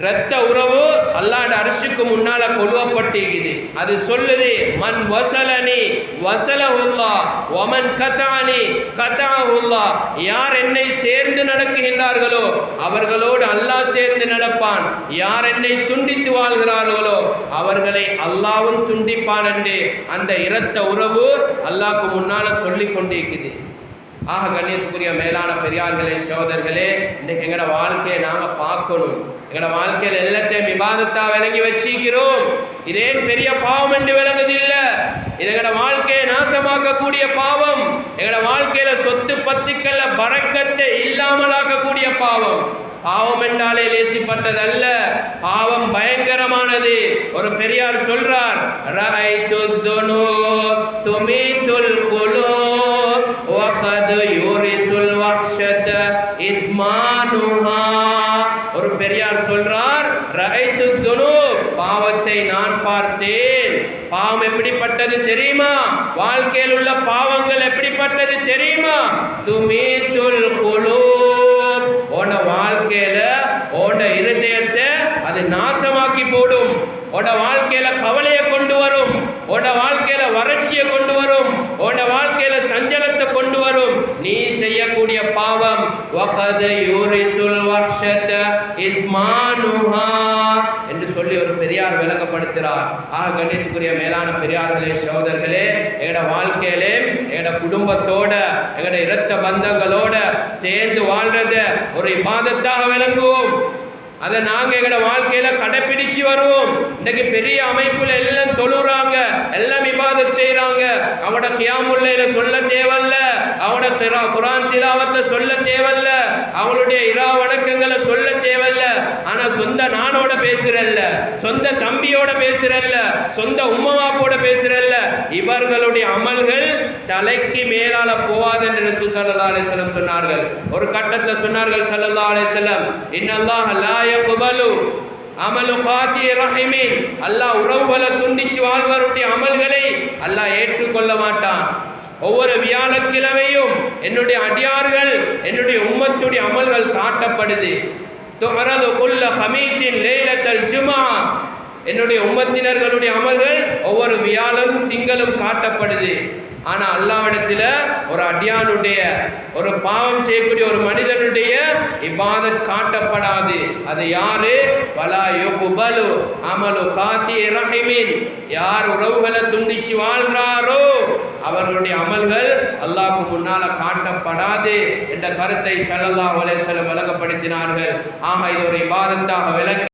இரத்த உறவு அல்லாட அரிசிக்கு முன்னால கொழுவப்பட்டிருக்குது அது சொல்லுது மண் வசலனி வசலஹுல்லா ஒமன் கதானி கதாஹுல்லா யார் என்னை சேர்ந்து நடக்குகின்றார்களோ அவர்களோடு அல்லாஹ் சேர்ந்து நடப்பான். யார் என்னை துண்டித்து வாழ்கிறார்களோ அவர்களை அல்லாவும் துண்டிப்பான் என்று அந்த இரத்த உறவு அல்லாஹ்க்கு முன்னால சொல்லி கொண்டிருக்குது. ஆக கண்ணியத்துக்குரிய மேலான பெரியார்களே சோதர்களே இன்னைக்கு எங்களோட வாழ்க்கையை நாம பார்க்கணும். எங்களோட வாழ்க்கையில எல்லாத்தையும் விவாதத்தா விளங்கி வச்சிக்கிறோம் இதேன் பெரிய பாவம் என்று விளங்குது இல்ல இது எங்களோட வாழ்க்கையை நாசமாக்கக்கூடிய பாவம். எங்களோட வாழ்க்கையில சொத்து பத்துக்கள்ல பறக்கத்தை இல்லாமலாக்கக்கூடிய பாவம். பாவம் என்றாலே லேசிப்பட்டதல்ல. பாவம் பயங்கரமானது. ஒரு பெரியார் சொல்றார் துமி துல் துமீதுல் وقد يورث யூரிசுல் வஹ்ஷத ஒரு பெரியார் சொல்றார் ரஐத்து துனூப் பாவத்தை நான் பார்த்தேன். பாவம் எப்படிப்பட்டது தெரியுமா? வாழ்க்கையில் உள்ள பாவங்கள் எப்படிப்பட்டது தெரியுமா? துமீதுல் குலூப். உன வாழ்க்கையில உன இருதயத்தை அது நாசமாக்கி போடும். உன வாழ்க்கையில கவலையை கொண்டு வரும். உன வாழ்க்கையில வறட்சியை கொண்டு வரும். உன வாழ்க்கையில சஞ்சலத்தை கொண்டு வரும் நீ செய்யக்கூடிய பாவம் வகத யூரிசுல் வக்ஷத இத்மானுஹா என்று சொல்லி ஒரு பெரியார் விளங்கப்படுத்துகிறார் ஆக கண்ணியத்துக்குரிய மேலான பெரியார்களே சகோதரர்களே எங்களோட வாழ்க்கையிலே எங்களோட குடும்பத்தோட எங்களோட இரத்த பந்தங்களோட சேர்ந்து வாழ்றத ஒரு இபாதத்தாக விளங்குவோம் அதை நாங்கள் எங்களோட வாழ்க்கையில கடைப்பிடிச்சு வருவோம் இன்னைக்கு பெரிய அமைப்புல எல்லாம் தொழுறாங்க எல்லாம் விவாதம் செய்கிறாங்க அவட கியாமுல்லையில் சொல்ல தேவையில்லை அவனை திரா- குரான் திலாவத்தை சொல்ல தேவையில்ல அவளுடைய இரா வணக்கங்களை சொல்ல தேவையில்ல ஆனா சொந்த நானோட பேசுறல்ல. சொந்த தம்பியோட பேசுறல்ல. சொந்த உம்மவாப்போட பேசுறல்ல. இவர்களுடைய அமல்கள் தலைக்கு மேலால போவாது என்று ரசூல் சொன்னார்கள். ஒரு கட்டத்தில் சொன்னார்கள் சல்லல்லா அலிஸ்லம் இன்னல்லாஹ் லாய குபலு அமலு காத்தி ரஹிமின். அல்லாஹ் உறவுகளை துண்டிச்சு வாழ்வருடைய அமல்களை அல்லாஹ் ஏற்றுக்கொள்ள மாட்டான். ஒவ்வொரு வியாழக்கிழமையும் என்னுடைய அடியார்கள் என்னுடைய உம்மத்துடைய அமல்கள் காட்டப்படுது. துமரது குல்ல ஹமீஸின் லேலத்தல் ஜுமா என்னுடைய உம்மத்தினர்களுடைய அமல்கள் ஒவ்வொரு வியாழும் திங்களும் காட்டப்படுது. ஆனால் அல்லாவிடத்துல ஒரு அடியானுடைய ஒரு பாவம் செய்யக்கூடிய ஒரு மனிதனுடைய இபாதத் காட்டப்படாது. அது யாரு? ஃபலா யுக்பலு அமலு காத்தி ரஹிமின். யார் உறவுகளை துண்டிச்சு வாழ்றாரோ அவர்களுடைய அமல்கள் அல்லாஹ்க்கு முன்னால காட்டப்படாது என்ற கருத்தை சல்லல்லாஹ் அலைஹி வஸல்லம் விளங்கப்படுத்தினார்கள் ஆக இது ஒரு இபாதத்தாக விளங்கி